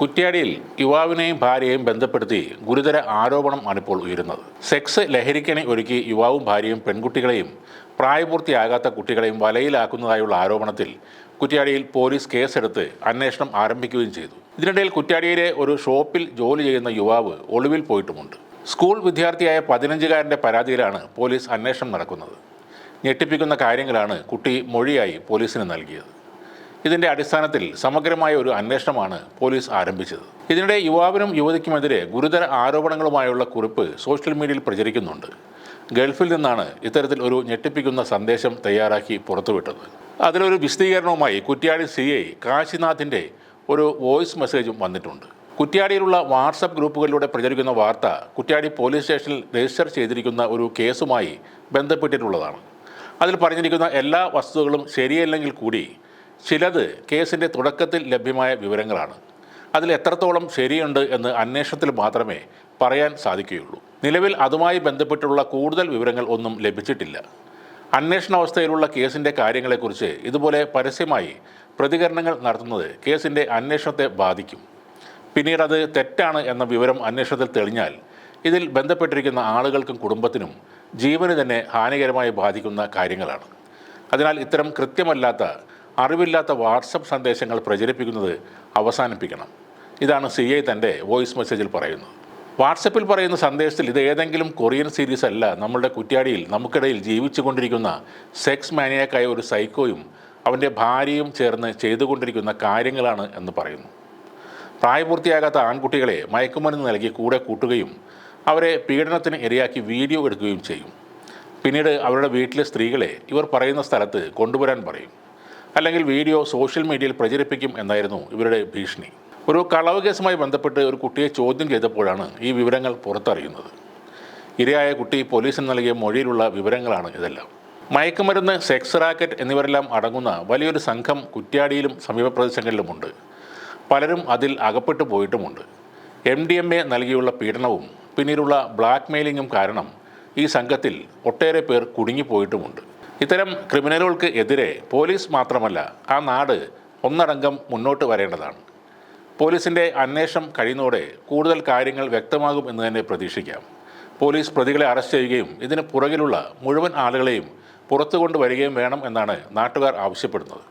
കുറ്റ്യാടിയിൽ യുവാവിനെയും ഭാര്യയെയും ബന്ധപ്പെടുത്തി ഗുരുതര ആരോപണമാണ് ഇപ്പോൾ ഉയരുന്നത്. സെക്സ് ലഹരിക്കണി ഒരുക്കി യുവാവും ഭാര്യയും പെൺകുട്ടികളെയും പ്രായപൂർത്തിയാകാത്ത കുട്ടികളെയും വലയിലാക്കുന്നതായുള്ള ആരോപണത്തിൽ കുറ്റ്യാടിയിൽ പോലീസ് കേസെടുത്ത് അന്വേഷണം ആരംഭിക്കുകയും ചെയ്തു. ഇതിനിടയിൽ കുറ്റ്യാടിയിലെ ഒരു ഷോപ്പിൽ ജോലി ചെയ്യുന്ന യുവാവ് ഒളിവിൽ പോയിട്ടുമുണ്ട്. സ്കൂൾ വിദ്യാർത്ഥിയായ പതിനഞ്ചുകാരന്റെ പരാതിയിലാണ് പോലീസ് അന്വേഷണം നടക്കുന്നത്. ഞെട്ടിപ്പിക്കുന്ന കാര്യങ്ങളാണ് കുട്ടി മൊഴിയായി പോലീസിന് നൽകിയത്. ഇതിന്റെ അടിസ്ഥാനത്തിൽ സമഗ്രമായ ഒരു അന്വേഷണമാണ് പോലീസ് ആരംഭിച്ചത്. ഇതിനിടെ യുവാവിനും യുവതിക്കുമെതിരെ ഗുരുതര ആരോപണങ്ങളുമായുള്ള കുറിപ്പ് സോഷ്യൽ മീഡിയയിൽ പ്രചരിക്കുന്നുണ്ട്. ഗൾഫിൽ നിന്നാണ് ഇത്തരത്തിൽ ഒരു ഞെട്ടിപ്പിക്കുന്ന സന്ദേശം തയ്യാറാക്കി പുറത്തുവിട്ടത്. അതിലൊരു വിശദീകരണവുമായി കുറ്റ്യാടി സി ഐ കാശിനാഥിന്റെ ഒരു വോയിസ് മെസ്സേജും വന്നിട്ടുണ്ട്. കുറ്റ്യാടിയിലുള്ള വാട്സപ്പ് ഗ്രൂപ്പുകളിലൂടെ പ്രചരിക്കുന്ന വാർത്ത കുറ്റ്യാടി പോലീസ് സ്റ്റേഷനിൽ രജിസ്റ്റർ ചെയ്തിരിക്കുന്ന ഒരു കേസുമായി ബന്ധപ്പെട്ടിട്ടുള്ളതാണ്. അതിൽ പറഞ്ഞിരിക്കുന്ന എല്ലാ വസ്തുതകളും ശരിയല്ലെങ്കിൽ കൂടി ചിലത് കേസിന്റെ തുടക്കത്തിൽ ലഭ്യമായ വിവരങ്ങളാണ്. അതിൽ എത്രത്തോളം ശരിയുണ്ട് എന്ന് അന്വേഷണത്തിൽ മാത്രമേ പറയാൻ സാധിക്കുകയുള്ളൂ. നിലവിൽ അതുമായി ബന്ധപ്പെട്ടുള്ള കൂടുതൽ വിവരങ്ങൾ ഒന്നും ലഭിച്ചിട്ടില്ല. അന്വേഷണാവസ്ഥയിലുള്ള കേസിന്റെ കാര്യങ്ങളെക്കുറിച്ച് ഇതുപോലെ പരസ്യമായി പ്രതികരണങ്ങൾ നടത്തുന്നത് കേസിന്റെ അന്വേഷണത്തെ ബാധിക്കും. പിന്നീട് അത് തെറ്റാണ് എന്ന വിവരം അന്വേഷണത്തിൽ തെളിഞ്ഞാൽ ഇതിൽ ബന്ധപ്പെട്ടിരിക്കുന്ന ആളുകൾക്കും കുടുംബത്തിനും ജീവന് തന്നെ ഹാനികരമായി ബാധിക്കുന്ന കാര്യങ്ങളാണ്. അതിനാൽ ഇത്തരം കൃത്യമല്ലാത്ത അറിവില്ലാത്ത വാട്സപ്പ് സന്ദേശങ്ങൾ പ്രചരിപ്പിക്കുന്നത് അവസാനിപ്പിക്കണം. ഇതാണ് സി ഐ തന്റെ വോയിസ് മെസ്സേജിൽ പറയുന്നത്. വാട്സപ്പിൽ പറയുന്ന സന്ദേശത്തിൽ ഇത് ഏതെങ്കിലും കൊറിയൻ സീരീസ് അല്ല നമ്മളുടെ കുറ്റ്യാടിയിൽ നമുക്കിടയിൽ ജീവിച്ചു കൊണ്ടിരിക്കുന്ന സെക്സ് മാനിയാക്കായ ഒരു സൈക്കോയും അവന്റെ ഭാര്യയും ചേർന്ന് ചെയ്തുകൊണ്ടിരിക്കുന്ന കാര്യങ്ങളാണ് എന്ന് പറയുന്നു. പ്രായപൂർത്തിയാകാത്ത ആൺകുട്ടികളെ മയക്കുമരുന്ന് നൽകി കൂടെ കൂട്ടുകയും അവരെ പീഡനത്തിന് ഇരയാക്കി വീഡിയോ എടുക്കുകയും ചെയ്യും. പിന്നീട് അവരുടെ വീട്ടിലെ സ്ത്രീകളെ ഇവർ പറയുന്ന സ്ഥലത്ത് കൊണ്ടുവരാൻ പറയും. അല്ലെങ്കിൽ വീഡിയോ സോഷ്യൽ മീഡിയയിൽ പ്രചരിപ്പിക്കും എന്നായിരുന്നു ഇവരുടെ ഭീഷണി. ഒരു കളവ് കേസുമായി ബന്ധപ്പെട്ട് ഒരു കുട്ടിയെ ചോദ്യം ചെയ്തപ്പോഴാണ് ഈ വിവരങ്ങൾ പുറത്തറിയുന്നത്. ഇരയായ കുട്ടി പോലീസിന് നൽകിയ മൊഴിയിലുള്ള വിവരങ്ങളാണ് ഇതെല്ലാം. മയക്കുമരുന്ന് സെക്സ് റാക്കറ്റ് എന്നിവരെല്ലാം അടങ്ങുന്ന വലിയൊരു സംഘം കുറ്റ്യാടിയിലും സമീപ പ്രദേശങ്ങളിലുമുണ്ട്. പലരും അതിൽ അകപ്പെട്ടു പോയിട്ടുമുണ്ട്. എം ഡി എം എ നൽകിയുള്ള പീഡനവും പിന്നീടുള്ള ബ്ലാക്ക് മെയിലിങ്ങും കാരണം ഈ സംഘത്തിൽ ഒട്ടേറെ പേർ കുടുങ്ങിപ്പോയിട്ടുമുണ്ട്. ഇത്തരം ക്രിമിനലുകൾക്ക് എതിരെ പോലീസ് മാത്രമല്ല ആ നാട് ഒന്നടങ്കം മുന്നോട്ട് വരേണ്ടതാണ്. പോലീസിന്റെ അന്വേഷണം കഴിയുന്നതോടെ കൂടുതൽ കാര്യങ്ങൾ വ്യക്തമാകും എന്ന് തന്നെ പ്രതീക്ഷിക്കാം. പോലീസ് പ്രതികളെ അറസ്റ്റ് ചെയ്യുകയും ഇതിന് പുറകിലുള്ള മുഴുവൻ ആളുകളെയും പുറത്തു കൊണ്ടുവരികയും വേണം എന്നാണ് നാട്ടുകാർ ആവശ്യപ്പെടുന്നത്.